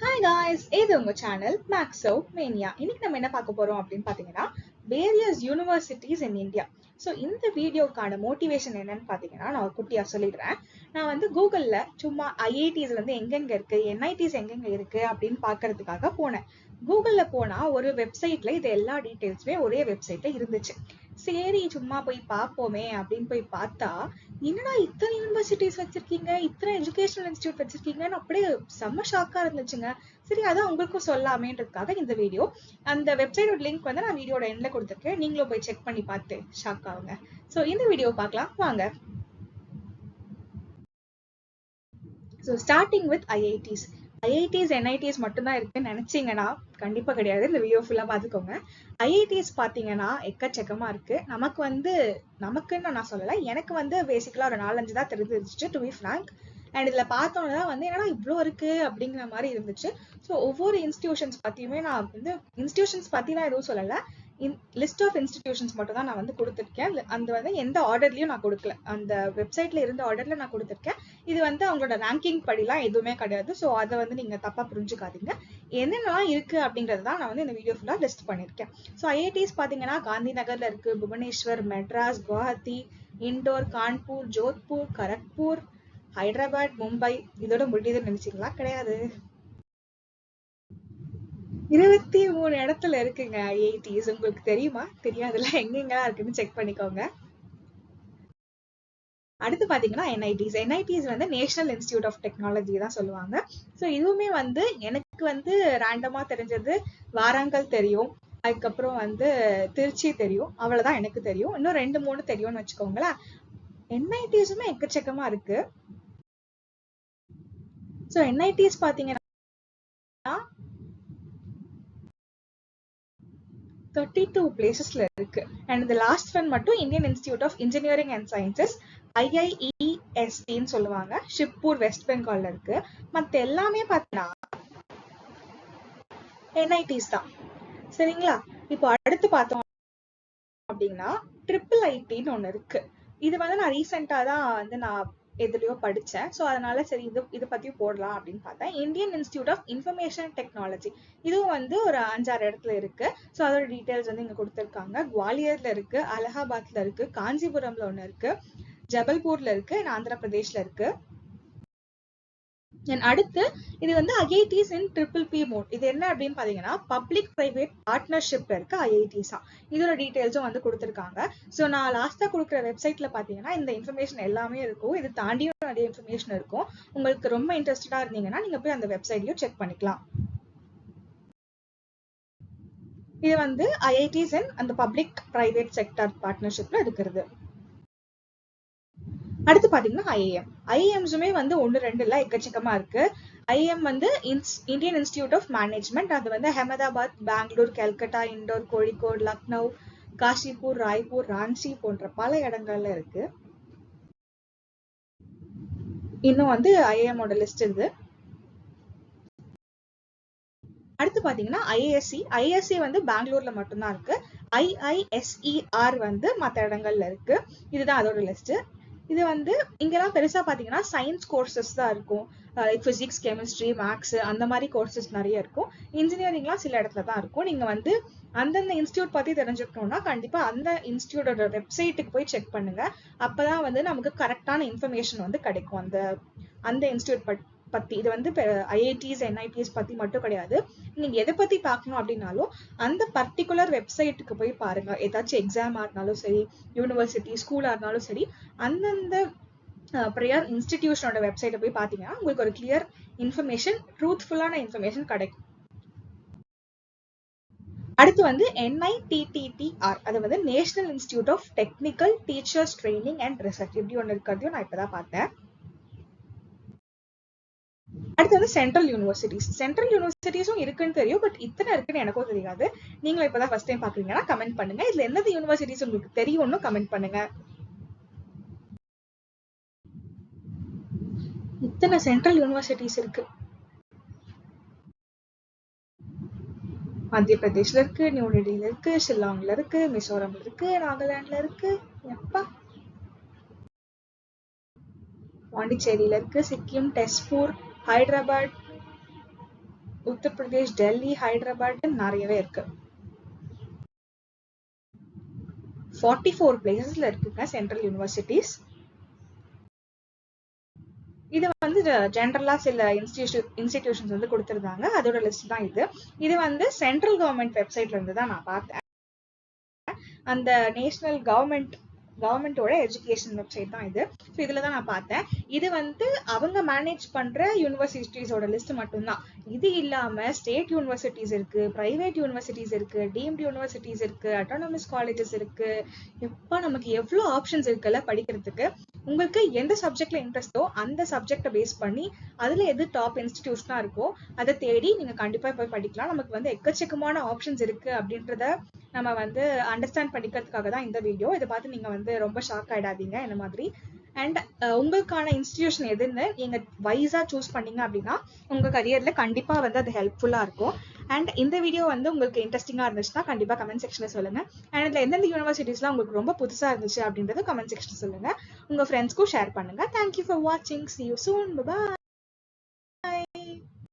Hi guys இது உங்க channel மேக்ஸோ mania இன்னைக்கு நம்ம என்ன பார்க்க போறோம் அப்படின்னு பாத்தீங்கன்னா various universities in India so இந்த வீடியோக்கான மோட்டிவேஷன் என்னன்னு பாத்தீங்கன்னா நான் ஒரு குட்டியா சொல்லிடுறேன். நான் வந்து கூகுளில் சும்மா ஐஐடிஸ்ல இருந்து எங்கெங்க இருக்கு என்ஐடிஸ் எங்கெங்க இருக்கு அப்படின்னு பாக்குறதுக்காக போனேன். கூகுள்ல போனா ஒரு வெப்சைட்ல இது எல்லா டீட்டெயில்ஸுமே ஒரே வெப்சைட்ல இருந்துச்சு. சரி சும்மா போய் பார்ப்போமே அப்படின்னு போய் பார்த்தா என்னடா இத்தனை யூனிவர்சிட்டிஸ் வச்சிருக்கீங்க? இத்தனை எஜுகேஷனல் இன்ஸ்டியூட் வச்சிருக்கீங்கன்னு அப்படியே செம்ம ஷாக்கா இருந்துச்சுங்க. சரி அதான் உங்களுக்கும் சொல்லாமேன்றதுக்காக இந்த வீடியோ அந்த வெப்சைட்டோட லிங்க் வந்து நான் வீடியோட எண்ட்ல கொடுத்துருக்கேன். நீங்களும் போய் செக் பண்ணி பார்த்து ஷாக் ஆகுங்க. ஸோ இந்த வீடியோ பார்க்கலாம். வாங்க. So starting with IITs IITs NITs மட்டும்தான் இருக்குன்னு நினச்சிங்கன்னா கண்டிப்பாக கிடையாது. இந்த வீடியோ ஃபுல்லா பார்த்துக்கோங்க ஐஐடிஸ் பார்த்தீங்கன்னா எக்கச்சக்கமா இருக்கு. நமக்கு வந்து நமக்குன்னு நான் சொல்லலை எனக்கு வந்து பேசிக்கலா ஒரு நாலஞ்சு தான் தெரிஞ்சிருச்சு டு பி ஃப்ராங்க் அண்ட் இதில் பார்த்தோன்னா தான் வந்து என்னன்னா இவ்வளோ இருக்கு? அப்படிங்கிற மாதிரி இருந்துச்சு. ஸோ ஒவ்வொரு இன்ஸ்டியூஷன்ஸ் பற்றியுமே நான் வந்து இன்ஸ்டியூஷன்ஸ் பற்றி நான் எதுவும் சொல்லலை. லிஸ்ட் ஆஃப் இன்ஸ்டிடியூஷன்ஸ் மட்டும் தான் நான் வந்து கொடுத்துருக்கேன். அந்த வந்து எந்த ஆர்டர்லயும் நான் கொடுக்கல. அந்த வெப்சைட்ல இருந்த ஆர்டர்ல நான் கொடுத்துருக்கேன். இது வந்து அவங்களோட ரேங்கிங் படிலாம் எதுவுமே கிடையாது. ஸோ அதை வந்து நீங்க தப்பா புரிஞ்சுக்காதீங்க. என்னென்னலாம் இருக்கு அப்படிங்கிறது தான் நான் வந்து இந்த வீடியோ ஃபுல்லாக லிஸ்ட் பண்ணியிருக்கேன் ஸோ ஐஐடிஸ் பார்த்தீங்கன்னா காந்தி நகர்ல இருக்கு புவனேஸ்வர் மெட்ராஸ் குவஹாத்தி இண்டோர் கான்பூர் ஜோத்பூர் கரக்பூர் ஹைதராபாத் மும்பை இதோட முடியுதுன்னு நினைச்சீங்களா? கிடையாது. இருபத்தி மூணு இடத்துல இருக்குங்க ஐஐடிஸ் உங்களுக்கு தெரியுமா? தெரியாதுல எங்கெங்கெல்லாம் இருக்குன்னு செக் பண்ணிக்கோங்க. அடுத்து பாத்தீங்கன்னா என்ஐடிஸ் என்ஐடிஸ் வந்து நேஷனல் இன்ஸ்டியூட் ஆஃப் டெக்னாலஜி தான் சொல்லுவாங்க. ஸோ இதுவுமே வந்து எனக்கு வந்து ரேண்டமா தெரிஞ்சது வாராங்கல் தெரியும். அதுக்கப்புறம் வந்து திருச்சி தெரியும். அவ்வளவுதான் எனக்கு தெரியும். இன்னும் ரெண்டு மூணு தெரியும்னு வச்சுக்கோங்களேன். என்ஐடிஸுமே எக்கச்சக்கமா இருக்கு. ஸோ என்ஐடிஸ் பாத்தீங்கன்னா தேர்ட்டி டூ பிளேசஸ்ல இருக்கு. அண்ட் இந்த லாஸ்ட் ஒன் மட்டும் Indian institute of engineering and sciences ஐஐஇஎஸ்டின்னு சொல்லுவாங்க. ஷிப்பூர் வெஸ்ட் பெங்கால்ல இருக்கு. மத்த எல்லாமே பார்த்தீங்கன்னா என்ஐடிஸ் தான். சரிங்களா? இப்போ அடுத்து பார்த்தோம் அப்படின்னா ட்ரிபிள் ஐடின்னு ஒன்று இருக்கு. இது வந்து நான் ரீசெண்டாக தான் வந்து நான் எதுலையோ படிச்சேன். ஸோ அதனால சரி இது இதை பற்றியும் போடலாம் அப்படின்னு பார்த்தேன். Indian institute of information technology இதுவும் வந்து ஒரு அஞ்சாறு இடத்துல இருக்கு. ஸோ அதோட டீட்டெயில்ஸ் வந்து இங்கே கொடுத்துருக்காங்க. குவாலியர்ல இருக்கு அலகாபாத்ல இருக்கு காஞ்சிபுரம்ல ஒண்ணு இருக்கு ஜபல்பூர்ல இருக்கு ஆந்திர பிரதேஷ்ல இருக்கு அடுத்து இது வந்து IITs in triple P mode இது என்ன அப்படின்னு பார்த்தீங்கன்னா பப்ளிக் ப்ரைவேட் பார்ட்னர்ஷிப் இருக்கு ஐஐடிஸா இதோட டீட்டெயில்ஸும் வந்து கொடுத்துருக்காங்க. ஸோ நான் லாஸ்ட்டாக கொடுக்குற வெப்சைட்ல பார்த்தீங்கன்னா இந்த இன்ஃபர்மேஷன் எல்லாமே இருக்கும். இது தாண்டியும் நிறைய இன்ஃபர்மேஷன் இருக்கும். உங்களுக்கு ரொம்ப இன்ட்ரெஸ்டடாக இருந்தீங்கன்னா நீங்கள் போய் அந்த வெப்சைட்லயும் செக் பண்ணிக்கலாம். இது வந்து ஐஐடிஸ் இன் அந்த பப்ளிக் ப்ரைவேட் செக்டர் பார்ட்னர்ஷிப்ல இருக்கிறது அடுத்து பாத்தீங்கன்னா ஐஏஎம் ஐஏஎம்ஸுமே வந்து ஒன்னு ரெண்டு இல்ல எக்கச்சக்கமா இருக்கு. ஐஏஎம் வந்து இந்தியன் இன்ஸ்டிடியூட் ஆஃப் மேனேஜ்மெண்ட். அது வந்து அஹமதாபாத் பெங்களூர் கல்கட்டா இண்டோர் கோழிக்கோடு லக்னோ காஷிபூர் ராய்ப்பூர் ராஞ்சி போன்ற பல இடங்கள்ல இருக்கு. இன்னும் வந்து ஐஏஎமோட லிஸ்ட் இது. அடுத்து பாத்தீங்கன்னா ஐஏஎஸ்சி ஐஏஎஸ்சி வந்து பெங்களூர்ல மட்டும்தான் இருக்கு. ஐஐஎஸ்இஆர் வந்து மற்ற இடங்கள்ல இருக்கு. இதுதான் அதோட லிஸ்ட் இது வந்து இங்கெல்லாம் பெருசா பாத்தீங்கன்னா சயின்ஸ் கோர்சஸ் தான் இருக்கும். லைக் பிசிக்ஸ் கெமிஸ்ட்ரி மேக்ஸ் அந்த மாதிரி கோர்சஸ் நிறைய இருக்கும். இன்ஜினியரிங்லாம் சில இடத்துல தான் இருக்கும். நீங்க வந்து அந்தந்த இன்ஸ்டியூட் பத்தி தெரிஞ்சுக்கணும்னா கண்டிப்பா அந்த இன்ஸ்டியூட்டோட வெப்சைட்டுக்கு போய் செக் பண்ணுங்க. அப்பதான் வந்து நமக்கு கரெக்டான இன்ஃபர்மேஷன் வந்து கிடைக்கும். அந்த அந்த இன்ஸ்டியூட் பத்தி இது வந்து ஐஐடிஸ் என்ஐடிஸ் பத்தி மட்டும் கிடையாது. நீங்க எதை பத்தி பார்க்கணும் அப்படின்னாலும் அந்த பர்டிகுலர் வெப்சைட்டுக்கு போய் பாருங்க. ஏதாச்சும் எக்ஸாமா இருந்தாலும் சரி யூனிவர்சிட்டி ஸ்கூலா இருந்தாலும் சரி அந்தந்த ப்ரேயர் இன்ஸ்டிடியூஷனோட வெப்சைட்டை போய் பார்த்தீங்கன்னா உங்களுக்கு ஒரு கிளியர் இன்ஃபர்மேஷன் ட்ரூத்ஃபுல்லான இன்ஃபர்மேஷன் கிடைக்கும். அடுத்து வந்து என்ஐடிடிடிஆர் அது வந்து national institute of technical teachers training and research இப்படி ஒன்று இருக்கிறதையும் நான் இப்பதான் பார்த்தேன். அடுத்து வந்து சென்ட்ரல் யூனிவர்சிட்டிஸ் சென்ட்ரல் யூனிவர்சிட்டிஸும் இருக்குன்னு தெரியும் பட் இத்தனை இருக்குன்னு எனக்கும் தெரியாது. நீங்களும் இப்பதான் ஃபர்ஸ்ட் டைம் பாக்குறீங்கன்னா கமெண்ட் பண்ணுங்க. இதுல எந்தது யூனிவர்சிட்டிஸ் உங்களுக்கு தெரியும்னு கமெண்ட் பண்ணுங்க. இத்தனை சென்ட்ரல் யூனிவர்சிட்டிஸ் இருக்கு. மத்திய பிரதேஷ்ல இருக்கு நியூ டெல்லியில இருக்கு ஷில்லாங்ல இருக்கு மிசோரம்ல இருக்கு நாகாலாந்துல இருக்கு. எப்பா? பாண்டிச்சேரியில இருக்கு சிக்கிம் டெஸ்பூர் ஹைதராபாத் உத்தரப்பிரதேஷ் டெல்லி ஹைதராபாத் நிறையவே இருக்கு. ஃபார்ட்டி ஃபோர் பிளேசஸ்ல இருக்குங்க சென்ட்ரல் யூனிவர்சிட்டிஸ் இது வந்து ஜென்ரலா சில இன்ஸ்டிடியூஷன் இன்ஸ்டிடியூஷன்ஸ் வந்து கொடுத்துருந்தாங்க. அதோட லிஸ்ட் தான் இது. இது வந்து சென்ட்ரல் கவர்மெண்ட் வெப்சைட்ல இருந்து தான் நான் பார்த்தேன். அந்த நேஷனல் கவர்மெண்ட் கவர்மெண்டோட எஜுகேஷன் வெப்சைட் தான் இது. ஸோ இதில் தான் நான் பார்த்தேன். இது வந்து அவங்க மேனேஜ் பண்ணுற யூனிவர்சிட்டிஸோட லிஸ்ட் மட்டும்தான். இது இல்லாமல் ஸ்டேட் யூனிவர்சிட்டிஸ் இருக்கு ப்ரைவேட் யூனிவர்சிட்டிஸ் இருக்கு டீம்டு யூனிவர்சிட்டிஸ் இருக்கு அட்டானமஸ் காலேஜஸ் இருக்கு. எப்போ நமக்கு எவ்வளோ ஆப்ஷன்ஸ் இருக்குல்ல படிக்கிறதுக்கு? உங்களுக்கு எந்த சப்ஜெக்ட்ல இன்ட்ரெஸ்டோ அந்த சப்ஜெக்டை பேஸ் பண்ணி அதில் எது டாப் இன்ஸ்டிடியூஷனாக இருக்கோ அதை தேடி நீங்கள் கண்டிப்பாக போய் படிக்கலாம். நமக்கு வந்து எக்கச்சக்கமான ஆப்ஷன்ஸ் இருக்கு அப்படின்றத நம்ம வந்து அண்டர்ஸ்டாண்ட் பண்ணிக்கிறதுக்காக தான் இந்த வீடியோ இதை பார்த்து நீங்க வந்து ரொம்ப ஷாக் ஆயிடாதீங்க இந்த மாதிரி. அண்ட் உங்களுக்கான இன்ஸ்டிடியூஷன் எதுன்னு நீங்க வைஸா சூஸ் பண்ணீங்க அப்படின்னா உங்க கரியர்ல கண்டிப்பா வந்து அது ஹெல்ப்ஃபுல்லா இருக்கும். அண்ட் இந்த வீடியோ வந்து உங்களுக்கு இன்ட்ரெஸ்டிங்கா இருந்துச்சுன்னா கண்டிப்பாக கமெண்ட் செக்ஷனில் சொல்லுங்க. அண்ட் இதுல எந்தெந்த யூனிவர்சிட்டிஸ்லாம் உங்களுக்கு ரொம்ப புதுசா இருந்துச்சு அப்படின்றது கமெண்ட் செக்ஷன் சொல்லுங்க. உங்க ஃப்ரெண்ட்ஸ்க்கும் ஷேர் பண்ணுங்க. தேங்க்யூ ஃபார் வாட்சிங் சி யூ சூன் பாய்